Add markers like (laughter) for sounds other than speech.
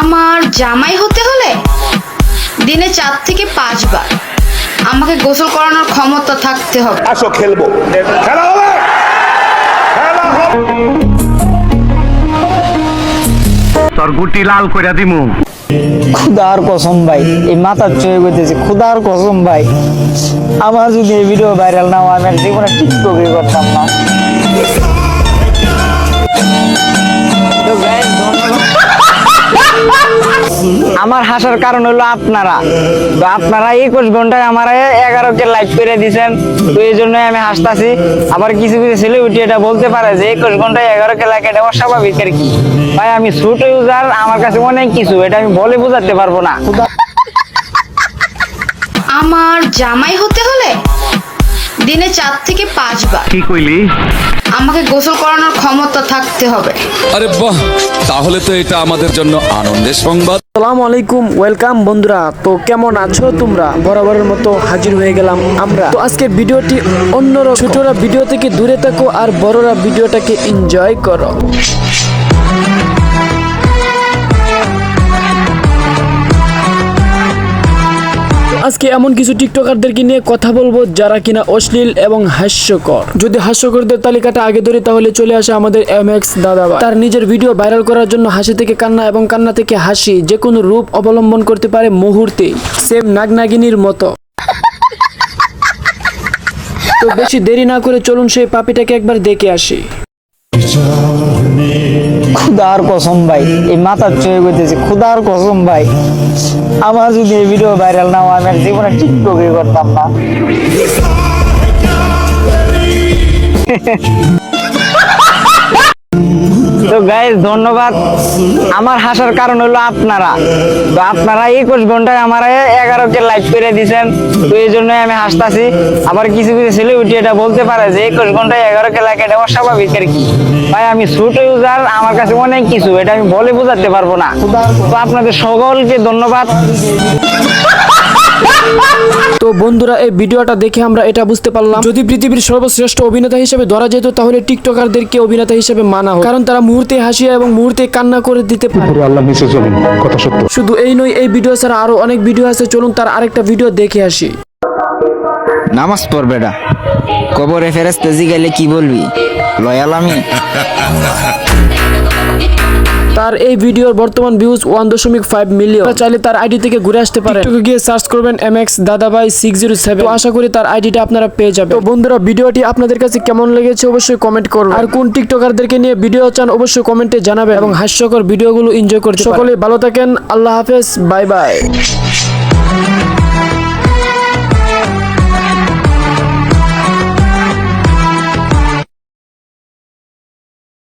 আমার জামাই হতে হলে দিনে চার থেকে পাঁচবার আমাকে গোসল করানোর ক্ষমতা থাকতে হবে। আসো খেলব। খেলা হবে! খেলা হবে! তোর গুটি লাল কইরা দিমু। খুদার কসম ভাই এই মাথার চয়ে গেছে খুদার কসম ভাই। আমার যদি এই ভিডিও ভাইরাল না হয় আমি জীবনে টিকটকে করতাম না। আমার হাসার কারণ হলো আপনারা। তো আপনারা একুশ ঘন্টায় আমার এগারো কে লাইভ করে দিছেন। তো এই জন্য আমি হাসতাছি। আবার কিছু কিছু সেলিব্রিটি এটা বলতে পারে যে একুশ ঘন্টায় এগারো কে লাইক এটা অস্বাভাবিক আর কি? ভাই আমি ছোট ইউজার আমার কাছে অনেক কিছু। এটা আমি বলে বোঝাতে পারব না। আমার জামাই হতে হলে দিনে চার থেকে পাঁচবার। কি কইলি? আমাকে গোসল করানোর ক্ষমতা থাকতে হবে। আরে বাহ তাহলে তো এটা আমাদের জন্য আনন্দের সংবাদ। আসসালামু আলাইকুম ওয়েলকাম বন্ধুরা। তো কেমন আছো তোমরা? বরাবরের মতো হাজির হয়ে গেলাম আমরা। তো আজকের ভিডিওটি অন্যরা ছোটরা ভিডিও থেকে দূরে থাকো আর বড়রা ভিডিওটাকে এনজয় করো। আজকে এমন কিছু টিকটকারদেরকে নিয়ে কথা বলব যারা কিনা অশ্লীল এবং হাস্যকর। যদি হাস্যকরদের তালিকাটা আগে ধরি, তাহলে চলে আসে আমাদের এম এক্স দাদা তার নিজের ভিডিও ভাইরাল করার জন্য হাসি থেকে কান্না এবং কান্না থেকে হাসি যে কোনো রূপ অবলম্বন করতে পারে মুহূর্তে সেম নাগনাগিনীর মতো। তো বেশি দেরি না করে চলুন সেই পাপিটাকে একবার দেখে আসি। খুদার কসম ভাই। এই মাথার চয়ে গেছে খুদার কসম ভাই। আমার যদি এই ভিডিও ভাইরাল না হয় আমি জীবনে টিকটকে করতাম না। (laughs) (laughs) তো গাইজ ধন্যবাদ। আমার হাসার কারণ হলো আপনারা। তো আপনারা একুশ ঘন্টায় আমার এগারো কে লাইক করে দিছেন। তো এই জন্য আমি হাসতাছি। আবার কিছু কিছু সেলিব্রিটি এটা বলতে পারে যে, একুশ ঘন্টায় এগারো কে লাইক এটা অস্বাভাবিক আর কি? ভাই, আমি ছোট ইউজার আমার কাছে অনেক কিছু। এটা আমি বলে বোঝাতে পারব না। তো আপনাদের সকলকে ধন্যবাদ। তো বন্ধুরা এই ভিডিওটা দেখে আমরা এটা বুঝতে পারলাম। যদি পৃথিবীর সর্বশ্রেষ্ঠ অভিনেতা হিসেবে ধরা যেত তাহলে টিকটকারদেরকে অভিনেতা হিসেবে মানা হয় কারণ তারা মুহূর্তে হাসিয়া এবং মুহূর্তে কান্না করে দিতে পারে। আল্লাহ নিচে চলুন কথা সত্য। শুধু এই নয় এই ভিডিও ছাড়া আরও অনেক ভিডিও আছে। চলুন তার আরেকটা ভিডিও দেখে আসি। নামাজ পড়বে না। কবরে ফেরেস্তে জিগাইলে কি বলবি? লয়াল আমি। তার এই ভিডিওর বর্তমান ভিউজ ওয়ান দশমিক ফাইভ মিলিয়ন চাইলে তার আইডি থেকে ঘুরে আসতে পারে গিয়ে সার্চ করবেন এম এক্স দাদাভাই সিক্স জিরো সেভেন আশা করি তার আইডিটা আপনারা পেয়ে যাবেন। তো বন্ধুরা ভিডিওটি আপনাদের কাছে কেমন লেগেছে অবশ্যই কমেন্ট করুন আর কোন টিকটকারদেরকে নিয়ে ভিডিও চান অবশ্যই কমেন্টে জানাবেন। এবং হাস্যকর ভিডিওগুলো এনজয় করতে সকলে ভালো থাকেন আল্লাহ হাফেজ বাই বাই